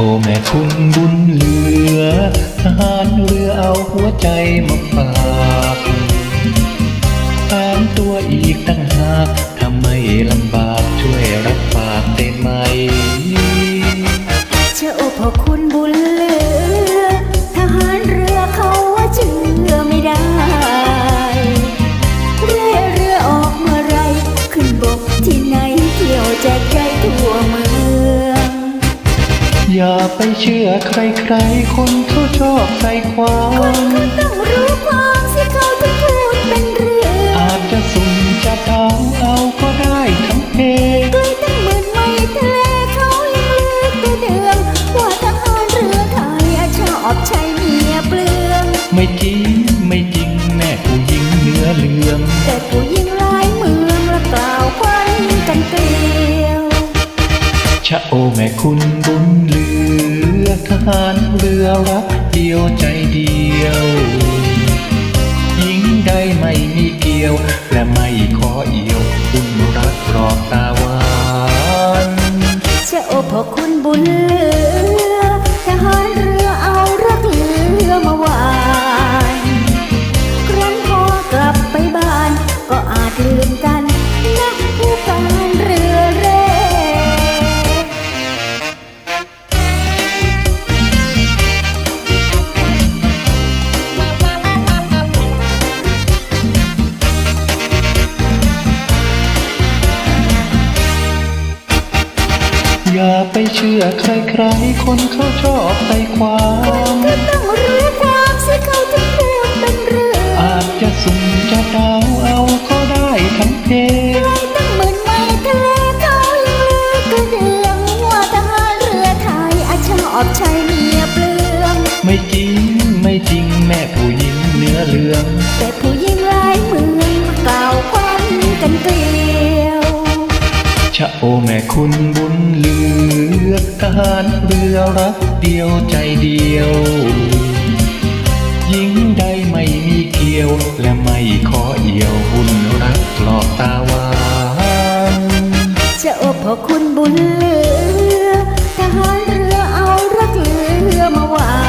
โอแม่คุณบุญเหลือ ทหารเรือเอาหัวใจมาฝากตามตัวอีกตั้งหากทำไมลำบากช่วยรับฝากได้ไหม เชื่อโอพอคุณบุญ ไปเชื่อใครๆ คนเขาชอบใส่ความก็ต้องรู้ความสิเขาถึงพูดเป็นเรื่อง อาจจะสุ่มจะเดาเอาก็ได้ทั้งเพลงไกลตั้งหมื่นไมล์ทะเลเขายังลือกระเดืองว่าทหารเรือไทยอาชอบใช้เมียเปลือง ไม่จริงไม่จริงแม่ผู้หญิงเนื้อเหลืองแต่ผู้หญิงหลายเมืองละกล่าวควันกันเกลียวชะโอแม่คุณบุญเหลือือทหารเรือรักเดียวใจเดียวหญิงใดไม่มีเกี่ยว และไม่ขอเอี่ยว คุณรักรอบตาหวานจะอโอพอคุณบุญเลือ อย่าไปเชื่อใครๆ คนเขาชอบใจความ ชะโอแม่คุณบุญเลือทหารเรือรักเดียวใจเดียวหญิงใดไม่มีเกี่ยวและไม่ขอเอี่ยวบุญรักหลอกตาหวานจะโอพอคุณบุญเลือทหารเรือเอารักเรือมาหวาน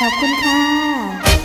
ขอบคุณค่ะ